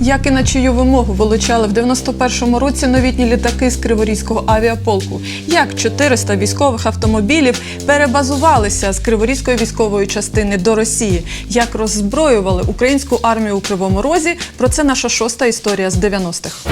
Як і на чию вимогу вилучали в 91-му році новітні літаки з Криворізького авіаполку? Як 400 військових автомобілів перебазувалися з Криворізької військової частини до Росії? Як роззброювали українську армію у Кривому Розі? Про це наша шоста історія з 90-х.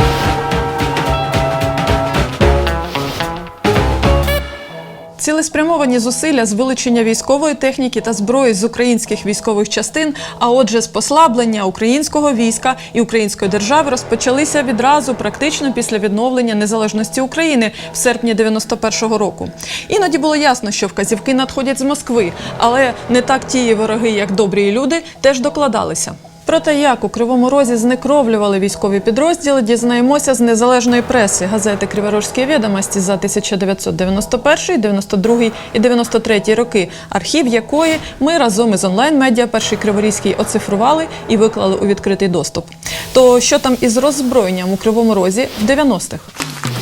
Цілеспрямовані зусилля з вилучення військової техніки та зброї з українських військових частин, а отже, з послаблення українського війська і української держави розпочалися відразу, практично після відновлення незалежності України в серпні 91-го року. Іноді було ясно, що вказівки надходять з Москви, але не так ті вороги, як добрі люди, теж докладалися. Про те, як у Кривому Розі знекровлювали військові підрозділи, дізнаємося з незалежної преси газети Криворожські відомості за 1991, 92 і 93 роки, архів якої ми разом із онлайн-медіа перший Криворізький оцифрували і виклали у відкритий доступ. То що там із роззброєнням у Кривому Розі в 90-х?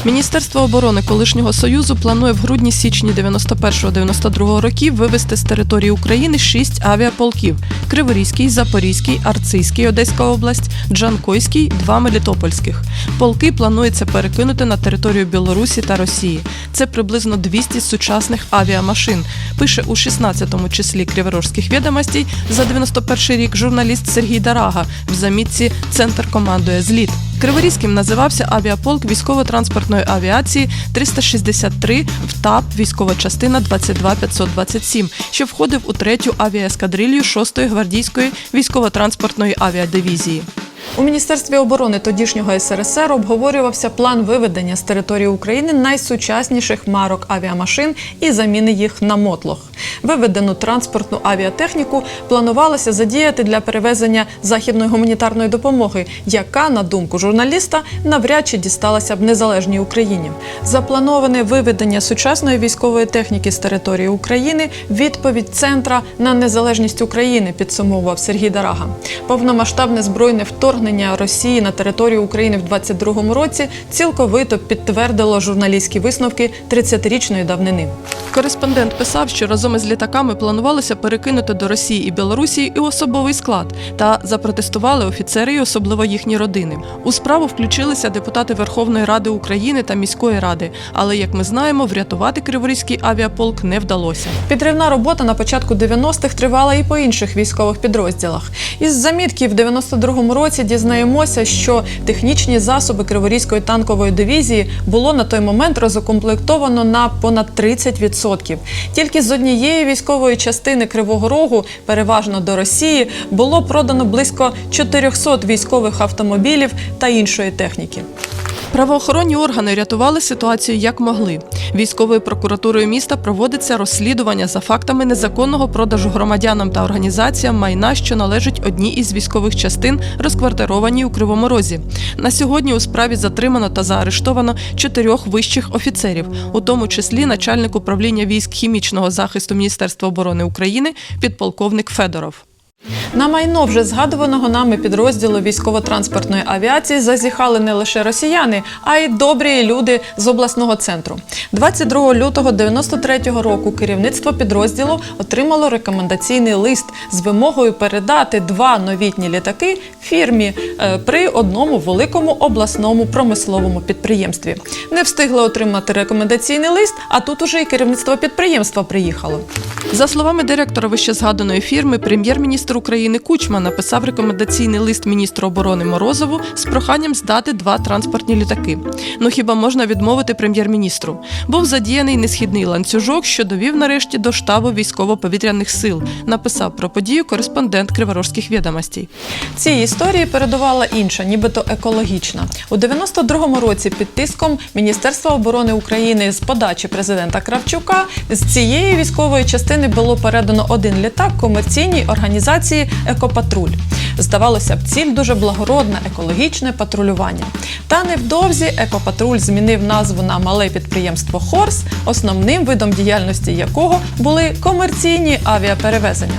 Міністерство оборони колишнього союзу планує в грудні-січні 91-92 років вивести з території України шість авіаполків: Криворізький, Запорізький, Арцизький, Одеська область, Джанкойський, два Мелітопольських. Полки планується перекинути на територію Білорусі та Росії. Це приблизно 200 сучасних авіамашин. Пише у 16-му числі Криворожських відомостей за 91 рік журналіст Сергій Дарага в замітці Центр командує зліт. Криворізьким називався авіаполк військово-транспортної авіації 363 ВТАП, військова частина 22527, що входив у третю авіаескадрилью 6-ї гвардійської військово-транспортної авіадивізії. У міністерстві оборони тодішнього СРСР обговорювався план виведення з території України найсучасніших марок авіамашин і заміни їх на мотлох. Виведену транспортну авіатехніку планувалося задіяти для перевезення західної гуманітарної допомоги, яка, на думку журналіста, навряд чи дісталася б незалежній Україні. Заплановане виведення сучасної військової техніки з території України відповідь центра на незалежність України, підсумовував Сергій Дарага. Повномасштабне збройне вторгнення Росії на територію України в 22-му році цілковито підтвердило журналістські висновки 30-річної давнини. Кореспондент писав, що разом із літаками планувалося перекинути до Росії і Білорусі і особовий склад, та запротестували офіцери і особливо їхні родини. У справу включилися депутати Верховної Ради України та міської ради, але як ми знаємо, врятувати Криворізький авіаполк не вдалося. Підривна робота на початку 90-х тривала і по інших військових підрозділах. Із замітків в 92-му році дізнаємося, що технічні засоби Криворізької танкової дивізії було на той момент розукомплектовано на понад 30%. Тільки з однієї військової частини Кривого Рогу, переважно до Росії, було продано близько 400 військових автомобілів та іншої техніки. Правоохоронні органи рятували ситуацію як могли. Військовою прокуратурою міста проводиться розслідування за фактами незаконного продажу громадянам та організаціям майна, що належить одній із військових частин, розквартированій у Кривому Розі. На сьогодні у справі затримано та заарештовано чотирьох вищих офіцерів, у тому числі начальник управління військ хімічного захисту Міністерства оборони України, підполковник Федоров. На майно вже згадуваного нами підрозділу військово-транспортної авіації зазіхали не лише росіяни, а й добрі люди з обласного центру. 22 лютого 93-го року керівництво підрозділу отримало рекомендаційний лист з вимогою передати два новітні літаки фірмі е, при одному великому обласному промисловому підприємстві. Не встигли отримати рекомендаційний лист, а тут уже і керівництво підприємства приїхало. За словами директора вищезгаданої фірми, прем'єр-міністр України Кучма написав рекомендаційний лист міністру оборони Морозову з проханням здати два транспортні літаки. Ну хіба можна відмовити прем'єр-міністру? Був задіяний несхідний ланцюжок, що довів нарешті до штабу військово-повітряних сил. Написав про подію кореспондент Криворожських відомостей. Цій історії передувала інша, нібито екологічна. У 92-му році під тиском Міністерства оборони України з подачі президента Кравчука з цієї військової частини було передано один літак комерційній організації Екопатруль. Здавалося б, ціль дуже благородна, екологічне патрулювання. Та невдовзі екопатруль змінив назву на мале підприємство Хорс, основним видом діяльності якого були комерційні авіаперевезення.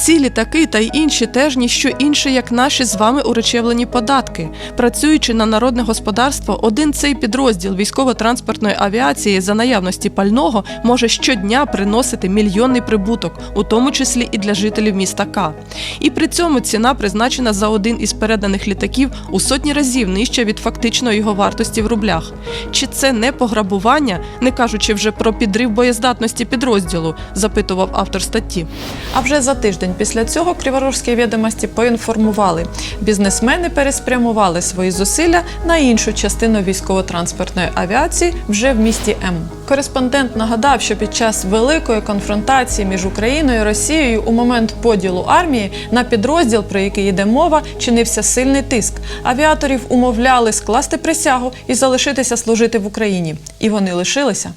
Ці літаки та й інші теж ніщо інше, як наші з вами уречевлені податки. Працюючи на народне господарство, один цей підрозділ військово-транспортної авіації за наявності пального може щодня приносити мільйонний прибуток, у тому числі і для жителів міста К. І при цьому ціна призначена за один із переданих літаків у сотні разів нижча від фактичної його вартості в рублях. Чи це не пограбування, не кажучи вже про підрив боєздатності підрозділу, запитував автор статті. А вже за тиждень після цього криворожські відомості поінформували, бізнесмени переспрямували свої зусилля на іншу частину військово-транспортної авіації вже в місті М. Кореспондент нагадав, що під час великої конфронтації між Україною і Росією у момент поділу армії на підрозділ, про який йде мова, чинився сильний тиск. Авіаторів умовляли скласти присягу і залишитися служити в Україні. І вони лишилися.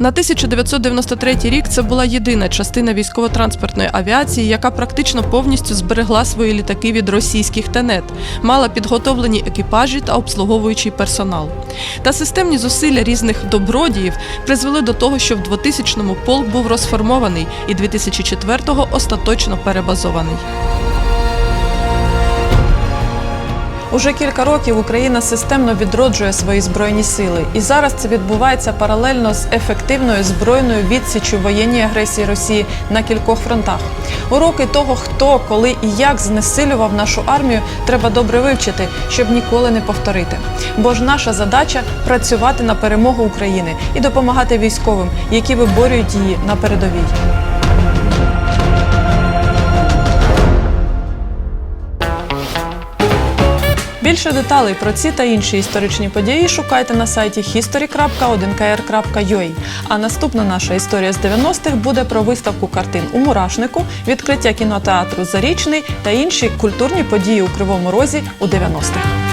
На 1993 рік це була єдина частина військово-транспортної авіації, яка практично повністю зберегла свої літаки від російських тенет, мала підготовлені екіпажі та обслуговуючий персонал. Та системні зусилля різних добродіїв призвели до того, що в 2000-му полк був розформований і 2004-го остаточно перебазований. Уже кілька років Україна системно відроджує свої збройні сили, і зараз це відбувається паралельно з ефективною збройною відсічю воєнній агресії Росії на кількох фронтах. Уроки того, хто, коли і як знесилював нашу армію, треба добре вивчити, щоб ніколи не повторити. Бо ж наша задача працювати на перемогу України і допомагати військовим, які виборюють її на передовій. Більше деталей про ці та інші історичні події шукайте на сайті history.1kr.ua. А наступна наша історія з 90-х буде про виставку картин у мурашнику, відкриття кінотеатру Зарічний та інші культурні події у Кривому Розі у 90-х.